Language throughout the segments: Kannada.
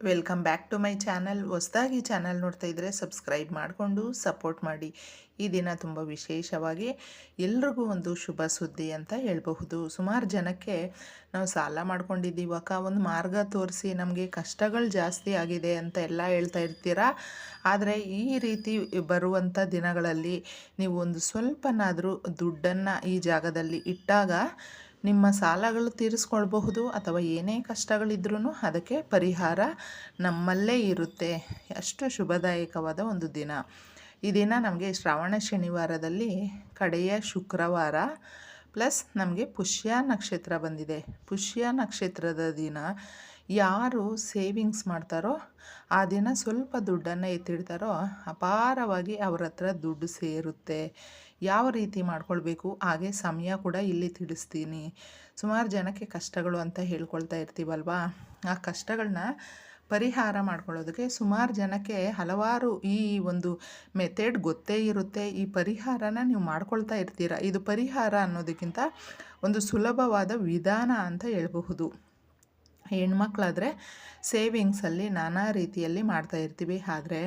Welcome back to my channel. ಹೊಸದಾಗಿ ಚಾನಲ್ ನೋಡ್ತಾ ಇದ್ದರೆ ಸಬ್ಸ್ಕ್ರೈಬ್ ಮಾಡಿಕೊಂಡು ಸಪೋರ್ಟ್ ಮಾಡಿ. ಈ ದಿನ ತುಂಬ ವಿಶೇಷವಾಗಿ ಎಲ್ರಿಗೂ ಒಂದು ಶುಭ ಸುದ್ದಿ ಅಂತ ಹೇಳಬಹುದು. ಸುಮಾರು ಜನಕ್ಕೆ ನಾವು ಸಾಲ ಮಾಡ್ಕೊಂಡಿದ್ದೀವಕ್ಕ ಒಂದು ಮಾರ್ಗ ತೋರಿಸಿ. ನಮಗೆ ಕಷ್ಟಗಳು ಜಾಸ್ತಿ ಆಗಿದೆ ಅಂತ ಎಲ್ಲ ಹೇಳ್ತಾ ಇರ್ತೀರಾ? ಆದರೆ ಈ ರೀತಿ ಬರುವಂಥ ದಿನಗಳಲ್ಲಿ ನೀವು ಒಂದು ಸ್ವಲ್ಪನಾದರೂ ದುಡ್ಡನ್ನು ಈ ಜಾಗದಲ್ಲಿ ಇಟ್ಟಾಗ ನಿಮ್ಮ ಸಾಲಗಳು ತೀರಿಸ್ಕೊಳ್ಬಹುದು ಅಥವಾ ಏನೇ ಕಷ್ಟಗಳಿದ್ರೂ ಅದಕ್ಕೆ ಪರಿಹಾರ ನಮ್ಮಲ್ಲೇ ಇರುತ್ತೆ. ಅಷ್ಟು ಶುಭದಾಯಕವಾದ ಒಂದು ದಿನ. ಈ ದಿನ ನಮಗೆ ಶ್ರಾವಣ ಶನಿವಾರದಲ್ಲಿ ಕಡೆಯ ಶುಕ್ರವಾರ ಪ್ಲಸ್ ನಮಗೆ ಪುಷ್ಯ ನಕ್ಷತ್ರ ಬಂದಿದೆ. ಪುಷ್ಯ ನಕ್ಷತ್ರದ ದಿನ ಯಾರು ಸೇವಿಂಗ್ಸ್ ಮಾಡ್ತಾರೋ ಆ ದಿನ ಸ್ವಲ್ಪ ದುಡ್ಡನ್ನು ಎತ್ತಿಡ್ತಾರೋ ಅಪಾರವಾಗಿ ಅವ್ರ ಹತ್ರ ದುಡ್ಡು ಸೇರುತ್ತೆ. ಯಾವ ರೀತಿ ಮಾಡ್ಕೊಳ್ಬೇಕು? ಹಾಗೆ ಸಮಯ ಕೂಡ ಇಲ್ಲಿ ತಿಳಿಸ್ತೀನಿ. ಸುಮಾರು ಜನಕ್ಕೆ ಕಷ್ಟಗಳು ಅಂತ ಹೇಳ್ಕೊಳ್ತಾ ಇರ್ತೀವಲ್ವಾ? ಆ ಕಷ್ಟಗಳನ್ನ ಪರಿಹಾರ ಮಾಡ್ಕೊಳ್ಳೋದಕ್ಕೆ ಸುಮಾರು ಜನಕ್ಕೆ ಹಲವಾರು ಈ ಒಂದು ಮೆಥಡ್ ಗೊತ್ತೇ ಇರುತ್ತೆ. ಈ ಪರಿಹಾರನ ನೀವು ಮಾಡ್ಕೊಳ್ತಾ ಇರ್ತೀರ? ಇದು ಪರಿಹಾರ ಅನ್ನೋದಕ್ಕಿಂತ ಒಂದು ಸುಲಭವಾದ ವಿಧಾನ ಅಂತ ಹೇಳಬಹುದು. ಹೆಣ್ಮಕ್ಳಾದರೆ ಸೇವಿಂಗ್ಸಲ್ಲಿ ನಾನಾ ರೀತಿಯಲ್ಲಿ ಮಾಡ್ತಾ ಇರ್ತೀವಿ. ಆದರೆ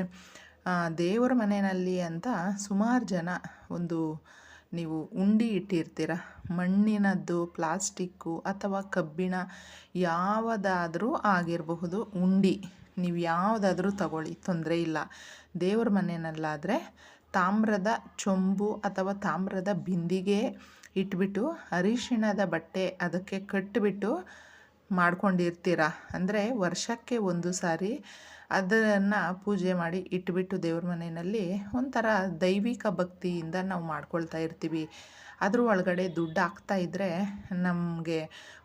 ದೇವರ ಮನೆಯಲ್ಲಿ ಅಂತ ಸುಮಾರು ಜನ ಒಂದು ನೀವು ಉಂಡಿ ಇಟ್ಟಿರ್ತೀರ. ಮಣ್ಣಿನದ್ದು, ಪ್ಲಾಸ್ಟಿಕ್ಕು ಅಥವಾ ಕಬ್ಬಿಣ ಯಾವುದಾದ್ರೂ ಆಗಿರಬಹುದು. ಉಂಡಿ ನೀವು ಯಾವುದಾದ್ರೂ ತಗೊಳ್ಳಿ, ತೊಂದರೆ ಇಲ್ಲ. ದೇವ್ರ ಮನೆಯಲ್ಲಾದರೆ ತಾಮ್ರದ ಚೊಂಬು ಅಥವಾ ತಾಮ್ರದ ಬಿಂದಿಗೆ ಇಟ್ಬಿಟ್ಟು, ಅರಿಶಿಣದ ಬಟ್ಟೆ ಅದಕ್ಕೆ ಕಟ್ಟಿಬಿಟ್ಟು ಮಾಡ್ಕೊಂಡಿರ್ತೀರ. ಅಂದರೆ ವರ್ಷಕ್ಕೆ ಒಂದು ಸಾರಿ ಅದನ್ನು ಪೂಜೆ ಮಾಡಿ ಇಟ್ಬಿಟ್ಟು ದೇವ್ರ ಮನೆಯಲ್ಲಿ ಒಂಥರ ದೈವಿಕ ಭಕ್ತಿಯಿಂದ ನಾವು ಮಾಡ್ಕೊಳ್ತಾ ಇರ್ತೀವಿ. ಅದ್ರ ಒಳಗಡೆ ದುಡ್ಡು ಹಾಕ್ತಾ ಇದ್ದರೆ ನಮಗೆ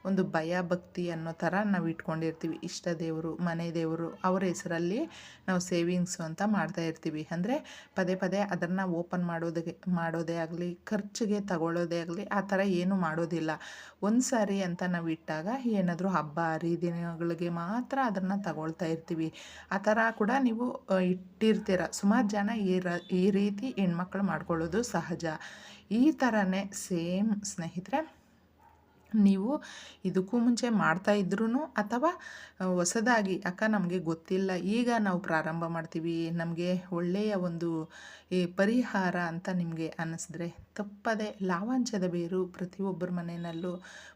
ಒಂದು ಭಯ ಭಕ್ತಿ ಅನ್ನೋ ಥರ ನಾವು ಇಟ್ಕೊಂಡಿರ್ತೀವಿ. ಇಷ್ಟ ದೇವರು, ಮನೆ ದೇವರು ಅವರ ಹೆಸರಲ್ಲಿ ನಾವು ಸೇವಿಂಗ್ಸು ಅಂತ ಮಾಡ್ತಾ ಇರ್ತೀವಿ. ಅಂದರೆ ಪದೇ ಪದೇ ಅದನ್ನು ಓಪನ್ ಮಾಡೋದಕ್ಕೆ, ಮಾಡೋದೇ ಆಗಲಿ, ಖರ್ಚಿಗೆ ತಗೊಳ್ಳೋದೇ ಆಗಲಿ ಆ ಥರ ಏನೂ ಮಾಡೋದಿಲ್ಲ. ಒಂದು ಸಾರಿ ಅಂತ ನಾವು ಇಟ್ಟಾಗ ಏನಾದರೂ ಹಬ್ಬ ಹರಿದಿನಗಳಿಗೆ ಮಾತ್ರ ಅದನ್ನು ತಗೊಳ್ತಾ ಇರ್ತೀವಿ. ಆ ಥರ ಕೂಡ ನೀವು ಇಟ್ಟಿರ್ತೀರ. ಸುಮಾರು ಜನ ಈ ರ, ಈ ರೀತಿ ಹೆಣ್ಮಕ್ಳು ಮಾಡ್ಕೊಳ್ಳೋದು ಸಹಜ. ಈ ಥರನೇ ಸೇಮ್ ಸ್ನೇಹಿತರೆ ನೀವು ಇದಕ್ಕೂ ಮುಂಚೆ ಮಾಡ್ತಾ ಇದ್ರೂ ಅಥವಾ ಹೊಸದಾಗಿ, ಅಕ್ಕ ನಮಗೆ ಗೊತ್ತಿಲ್ಲ, ಈಗ ನಾವು ಪ್ರಾರಂಭ ಮಾಡ್ತೀವಿ, ನಮಗೆ ಒಳ್ಳೆಯ ಒಂದು ಪರಿಹಾರ ಅಂತ ನಿಮಗೆ ಅನ್ನಿಸಿದ್ರೆ ತಪ್ಪದೆ ಲಾವಾಂಚದ ಬೇರು ಪ್ರತಿಯೊಬ್ಬರ ಮನೆಯಲ್ಲೂ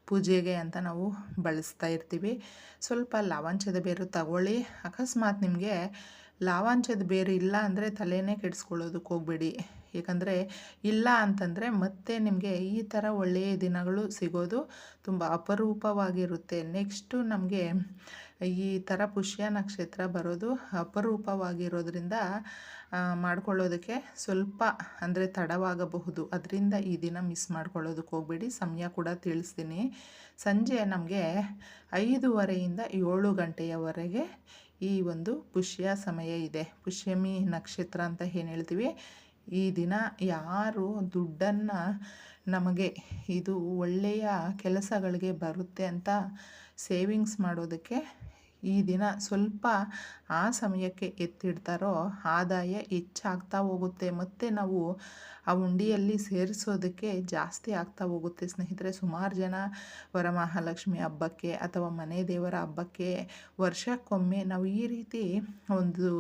ಪೂಜೆಗೆ ಅಂತ ನಾವು ಬಳಸ್ತಾ ಇರ್ತೀವಿ. ಸ್ವಲ್ಪ ಲಾವಾಂಚದ ಬೇರು ತಗೊಳ್ಳಿ, ಅಕಸ್ಮಾತ್ ನಿಮಗೆ ಲಾವಾಂಚದ ಬೇರು ಇಲ್ಲ ಅಂದರೆ ತಲೆನೇ ಕೆಡಿಸ್ಕೊಳ್ಳೋದಕ್ಕೆ ಹೋಗಬೇಡಿ. ಏಕೆಂದರೆ ಇಲ್ಲ ಅಂತಂದರೆ ಮತ್ತೆ ನಿಮಗೆ ಈ ಥರ ಒಳ್ಳೆಯ ದಿನಗಳು ಸಿಗೋದು ತುಂಬ ಅಪರೂಪವಾಗಿರುತ್ತೆ. ನೆಕ್ಸ್ಟು ನಮಗೆ ಈ ಥರ ಪುಷ್ಯ ನಕ್ಷತ್ರ ಬರೋದು ಅಪರೂಪವಾಗಿರೋದ್ರಿಂದ ಮಾಡ್ಕೊಳ್ಳೋದಕ್ಕೆ ಸ್ವಲ್ಪ ಅಂದರೆ ತಡವಾಗಬಹುದು. ಅದರಿಂದ ಈ ದಿನ ಮಿಸ್ ಮಾಡ್ಕೊಳ್ಳೋದಕ್ಕೆ ಹೋಗಬೇಡಿ. ಸಮಯ ಕೂಡ ತಿಳಿಸ್ತೀನಿ. ಸಂಜೆ ನಮಗೆ ಐದೂವರೆಯಿಂದ ಏಳು ಗಂಟೆಯವರೆಗೆ ಈ ಒಂದು ಪುಷ್ಯ ಸಮಯ ಇದೆ. ಪುಷ್ಯಮಿ ನಕ್ಷತ್ರ ಅಂತ ಏನು ಹೇಳ್ತೀವಿ? ಈ ದಿನ ಯಾರು ದುಡ್ಡನ್ನು ನಮಗೆ ಇದು ಒಳ್ಳೆಯ ಕೆಲಸಗಳಿಗೆ ಬರುತ್ತೆ ಅಂತ ಸೇವಿಂಗ್ಸ್ ಮಾಡೋದಕ್ಕೆ ಈ ದಿನ ಸ್ವಲ್ಪ ಆ ಸಮಯಕ್ಕೆ ಎತ್ತಿಡ್ತಾರೋ ಆದಾಯ ಹೆಚ್ಚಾಗ್ತಾ ಹೋಗುತ್ತೆ. ಮತ್ತು ನಾವು ಆ ಉಂಡಿಯಲ್ಲಿ ಸೇರಿಸೋದಕ್ಕೆ ಜಾಸ್ತಿ ಆಗ್ತಾ ಹೋಗುತ್ತೆ. ಸ್ನೇಹಿತರೆ, ಸುಮಾರು ಜನ ವರಮಹಾಲಕ್ಷ್ಮಿ ಹಬ್ಬಕ್ಕೆ ಅಥವಾ ಮನೆ ದೇವರ ಹಬ್ಬಕ್ಕೆ ವರ್ಷಕ್ಕೊಮ್ಮೆ ನಾವು ಈ ರೀತಿ ಒಂದು,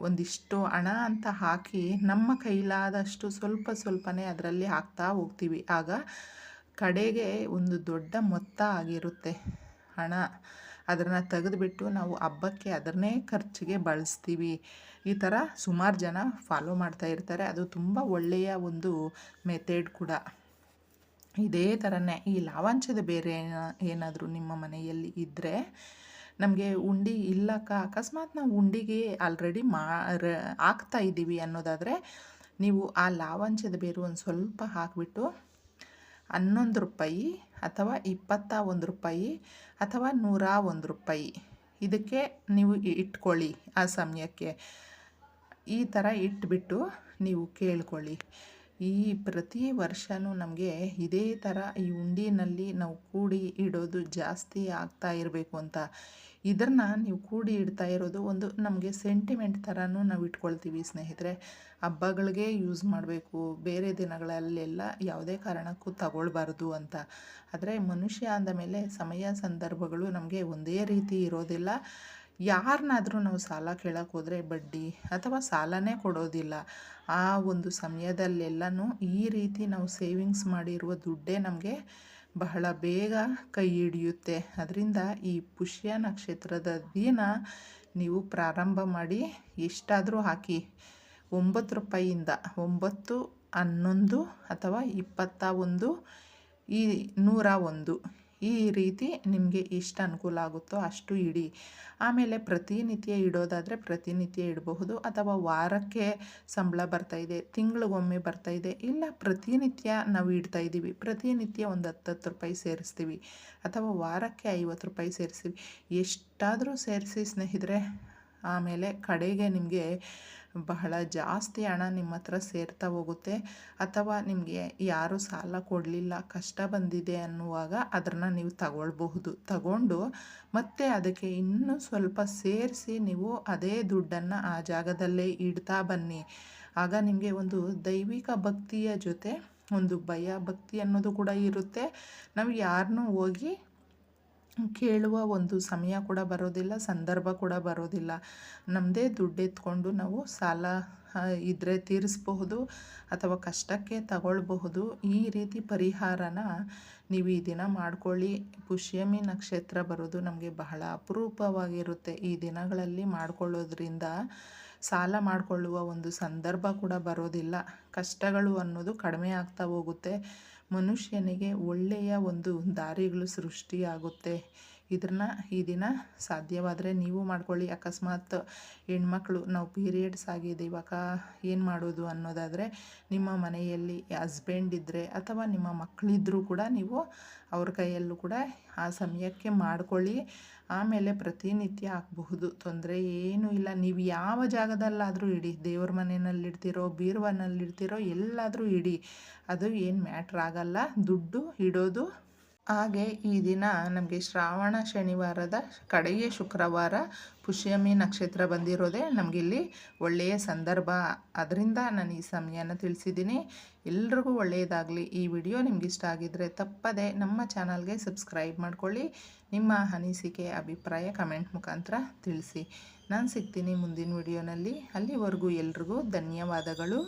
ಒಂದಿಷ್ಟು ಹಣ ಅಂತ ಹಾಕಿ ನಮ್ಮ ಕೈಲಾದಷ್ಟು ಸ್ವಲ್ಪ ಸ್ವಲ್ಪನೇ ಅದರಲ್ಲಿ ಹಾಕ್ತಾ ಹೋಗ್ತೀವಿ. ಆಗ ಕಡೆಗೆ ಒಂದು ದೊಡ್ಡ ಮೊತ್ತ ಆಗಿರುತ್ತೆ ಹಣ. ಅದನ್ನು ತೆಗೆದುಬಿಟ್ಟು ನಾವು ಹಬ್ಬಕ್ಕೆ ಅದನ್ನೇ ಖರ್ಚಿಗೆ ಬಳಸ್ತೀವಿ. ಈ ಥರ ಸುಮಾರು ಜನ ಫಾಲೋ ಮಾಡ್ತಾ ಇರ್ತಾರೆ. ಅದು ತುಂಬ ಒಳ್ಳೆಯ ಒಂದು ಮೆಥಡ್ ಕೂಡ. ಇದೇ ಥರನೇ ಈ ಲಾವಾಂಶದ ಬೇರೆ ಏನಾದರೂ ನಿಮ್ಮ ಮನೆಯಲ್ಲಿ ಇದ್ದರೆ ನಮಗೆ ಉಂಡಿ ಇಲ್ಲಕ್ಕ ಅಕಸ್ಮಾತ್ ನಾವು ಉಂಡಿಗೆ ಆಲ್ರೆಡಿ ಮಾ ಹಾಕ್ತಾ ಇದ್ದೀವಿ ಅನ್ನೋದಾದರೆ ನೀವು ಆ ಲಾವಾಂಶದ ಬೇರು ಒಂದು ಸ್ವಲ್ಪ ಹಾಕಿಬಿಟ್ಟು ಹನ್ನೊಂದು ರೂಪಾಯಿ ಅಥವಾ ಇಪ್ಪತ್ತ ಒಂದು ರೂಪಾಯಿ ಅಥವಾ ನೂರ ಒಂದು ರೂಪಾಯಿ. ಇದಕ್ಕೆ ನೀವು ಇಟ್ಕೊಳ್ಳಿ ಆ ಸಮಯಕ್ಕೆ. ಈ ಥರ ಇಟ್ಬಿಟ್ಟು ನೀವು ಕೇಳ್ಕೊಳ್ಳಿ. ಈ ಪ್ರತಿ ವರ್ಷವೂ ನಮಗೆ ಇದೇ ಥರ ಈ ಉಂಡಿನಲ್ಲಿ ನಾವು ಕೂಡಿ ಇಡೋದು ಜಾಸ್ತಿ ಆಗ್ತಾ ಇರಬೇಕು ಅಂತ. ಇದನ್ನು ನೀವು ಕೂಡಿ ಇಡ್ತಾ ಇರೋದು ಒಂದು ನಮಗೆ ಸೆಂಟಿಮೆಂಟ್ ಥರನೂ ನಾವು ಇಟ್ಕೊಳ್ತೀವಿ ಸ್ನೇಹಿತರೆ. ಹಬ್ಬಗಳಿಗೆ ಯೂಸ್ ಮಾಡಬೇಕು. ಬೇರೆ ದಿನಗಳಲ್ಲೆಲ್ಲ ಯಾವುದೇ ಕಾರಣಕ್ಕೂ ತಗೊಳ್ಬಾರ್ದು ಅಂತ. ಆದರೆ ಮನುಷ್ಯ ಅಂದ ಮೇಲೆ ಸಮಯ, ಸಂದರ್ಭಗಳು ನಮಗೆ ಒಂದೇ ರೀತಿ ಇರೋದಿಲ್ಲ. ಯಾರನ್ನಾದರೂ ನಾವು ಸಾಲ ಕೇಳೋಕೆ ಹೋದರೆ ಬಡ್ಡಿ ಅಥವಾ ಸಾಲನೇ ಕೊಡೋದಿಲ್ಲ. ಆ ಒಂದು ಸಮಯದಲ್ಲೆಲ್ಲನೂ ಈ ರೀತಿ ನಾವು ಸೇವಿಂಗ್ಸ್ ಮಾಡಿರುವ ದುಡ್ಡೇ ನಮಗೆ ಬಹಳ ಬೇಗ ಕೈ ಹಿಡಿಯುತ್ತೆ. ಅದರಿಂದ ಈ ಪುಷ್ಯ ನಕ್ಷತ್ರದ ದಿನ ನೀವು ಪ್ರಾರಂಭ ಮಾಡಿ ಎಷ್ಟಾದರೂ ಹಾಕಿ, ಒಂಬತ್ತು ರೂಪಾಯಿಯಿಂದ ಒಂಬತ್ತು, ಹನ್ನೊಂದು ಅಥವಾ ಇಪ್ಪತ್ತ ಒಂದು, ಈ ನೂರ ಒಂದು. ಈ ರೀತಿ ನಿಮಗೆ ಎಷ್ಟು ಅನುಕೂಲ ಆಗುತ್ತೋ ಅಷ್ಟು ಇಡಿ. ಆಮೇಲೆ ಪ್ರತಿನಿತ್ಯ ಇಡೋದಾದರೆ ಪ್ರತಿನಿತ್ಯ ಇಡಬಹುದು ಅಥವಾ ವಾರಕ್ಕೆ ಸಂಬಳ ಬರ್ತಾಯಿದೆ ತಿಂಗಳಿಗೊಮ್ಮೆ ಬರ್ತಾಯಿದೆ ಇಲ್ಲ ಪ್ರತಿನಿತ್ಯ ನಾವು ಇಡ್ತಾ ಇದ್ದೀವಿ, ಪ್ರತಿನಿತ್ಯ ಒಂದು ಹತ್ತತ್ತು ರೂಪಾಯಿ ಸೇರಿಸ್ತೀವಿ ಅಥವಾ ವಾರಕ್ಕೆ ಐವತ್ತು ರೂಪಾಯಿ ಸೇರಿಸ್ತೀವಿ, ಎಷ್ಟಾದರೂ ಸೇರಿಸಿ ಸ್ನೇಹಿತರೆ, ಆಮೇಲೆ ಕಡೆಗೆ ನಿಮಗೆ ಬಹಳ ಜಾಸ್ತಿ ಹಣ ನಿಮ್ಮ ಹತ್ರ ಸೇರ್ತಾ ಹೋಗುತ್ತೆ ಅಥವಾ ನಿಮಗೆ ಯಾರೂ ಸಾಲ ಕೊಡಲಿಲ್ಲ, ಕಷ್ಟ ಬಂದಿದೆ ಅನ್ನುವಾಗ ಅದನ್ನು ನೀವು ತಗೊಳ್ಬಹುದು. ತಗೊಂಡು ಮತ್ತೆ ಅದಕ್ಕೆ ಇನ್ನೂ ಸ್ವಲ್ಪ ಸೇರಿಸಿ ನೀವು ಅದೇ ದುಡ್ಡನ್ನು ಆ ಜಾಗದಲ್ಲೇ ಇಡ್ತಾ ಬನ್ನಿ. ಆಗ ನಿಮಗೆ ಒಂದು ದೈವಿಕ ಭಕ್ತಿಯ ಜೊತೆ, ಒಂದು ಭಯ ಭಕ್ತಿ ಅನ್ನೋದು ಕೂಡ ಇರುತ್ತೆ. ನಾವು ಯಾರನ್ನೂ ಹೋಗಿ ಕೇಳುವ ಒಂದು ಸಮಯ ಕೂಡ ಬರೋದಿಲ್ಲ, ಸಂದರ್ಭ ಕೂಡ ಬರೋದಿಲ್ಲ. ನಮ್ಮದೇ ದುಡ್ಡು ಎತ್ಕೊಂಡು ನಾವು ಸಾಲ ಇದ್ದರೆ ತೀರಿಸಬಹುದು ಅಥವಾ ಕಷ್ಟಕ್ಕೆ ತಗೊಳ್ಬಹುದು. ಈ ರೀತಿ ಪರಿಹಾರನ ನೀವು ಈ ದಿನ ಮಾಡ್ಕೊಳ್ಳಿ. ಪುಷ್ಯಮಿ ನಕ್ಷತ್ರ ಬರೋದು ನಮಗೆ ಬಹಳ ಅಪರೂಪವಾಗಿರುತ್ತೆ. ಈ ದಿನಗಳಲ್ಲಿ ಮಾಡ್ಕೊಳ್ಳೋದ್ರಿಂದ ಸಾಲ ಮಾಡಿಕೊಳ್ಳುವ ಒಂದು ಸಂದರ್ಭ ಕೂಡ ಬರೋದಿಲ್ಲ. ಕಷ್ಟಗಳು ಅನ್ನೋದು ಕಡಿಮೆ ಆಗ್ತಾ ಹೋಗುತ್ತೆ. ಮನುಷ್ಯನಿಗೆ ಒಳ್ಳೆಯ ಒಂದು ದಾರಿಗಳು ಸೃಷ್ಟಿಯಾಗುತ್ತೆ. ಇದನ್ನು ಈ ದಿನ ಸಾಧ್ಯವಾದರೆ ನೀವು ಮಾಡ್ಕೊಳ್ಳಿ. ಅಕಸ್ಮಾತ್ ಹೆಣ್ಮಕ್ಳು ನಾವು ಪೀರಿಯಡ್ಸ್ ಆಗಿದೆ ಇವಾಗ ಏನು ಮಾಡೋದು ಅನ್ನೋದಾದರೆ ನಿಮ್ಮ ಮನೆಯಲ್ಲಿ ಹಸ್ಬೆಂಡ್ ಇದ್ದರೆ ಅಥವಾ ನಿಮ್ಮ ಮಕ್ಕಳಿದ್ರೂ ಕೂಡ ನೀವು ಅವ್ರ ಕೈಯಲ್ಲೂ ಕೂಡ ಆ ಸಮಯಕ್ಕೆ ಮಾಡಿಕೊಳ್ಳಿ. ಆಮೇಲೆ ಪ್ರತಿನಿತ್ಯ ಹಾಕಬಹುದು ತೊಂದರೆ ಏನೂ ಇಲ್ಲ. ನೀವು ಯಾವ ಜಾಗದಲ್ಲಾದರೂ ಇಡಿ, ದೇವ್ರ ಮನೆಯಲ್ಲಿಡ್ತಿರೋ, ಬೀರುವನಲ್ಲಿಡ್ತಿರೋ ಎಲ್ಲಾದರೂ ಇಡಿ. ಅದು ಏನು ಮ್ಯಾಟ್ರ್ ಆಗಲ್ಲ. ದುಡ್ಡು ಇಡೋದು ಹಾಗೆ ಈ ದಿನ ನಮಗೆ ಶ್ರಾವಣ ಶನಿವಾರದ ಕಡೆಯ ಶುಕ್ರವಾರ ಪುಷ್ಯಮಿ ನಕ್ಷತ್ರ ಬಂದಿರೋದೇ ನಮಗಿಲ್ಲಿ ಒಳ್ಳೆಯ ಸಂದರ್ಭ. ಅದರಿಂದ ನಾನು ಈ ಸಮಯನ ತಿಳಿಸಿದ್ದೀನಿ. ಎಲ್ರಿಗೂ ಒಳ್ಳೆಯದಾಗಲಿ. ಈ ವಿಡಿಯೋ ನಿಮ್ಗೆ ಇಷ್ಟ ಆಗಿದ್ದರೆ ತಪ್ಪದೆ ನಮ್ಮ ಚಾನಲ್ಗೆ ಸಬ್ಸ್ಕ್ರೈಬ್ ಮಾಡ್ಕೊಳ್ಳಿ. ನಿಮ್ಮ ಅನಿಸಿಕೆ, ಅಭಿಪ್ರಾಯ ಕಮೆಂಟ್ ಮುಖಾಂತರ ತಿಳಿಸಿ. ನಾನು ಸಿಗ್ತೀನಿ ಮುಂದಿನ ವಿಡಿಯೋನಲ್ಲಿ. ಅಲ್ಲಿವರೆಗೂ ಎಲ್ರಿಗೂ ಧನ್ಯವಾದಗಳು.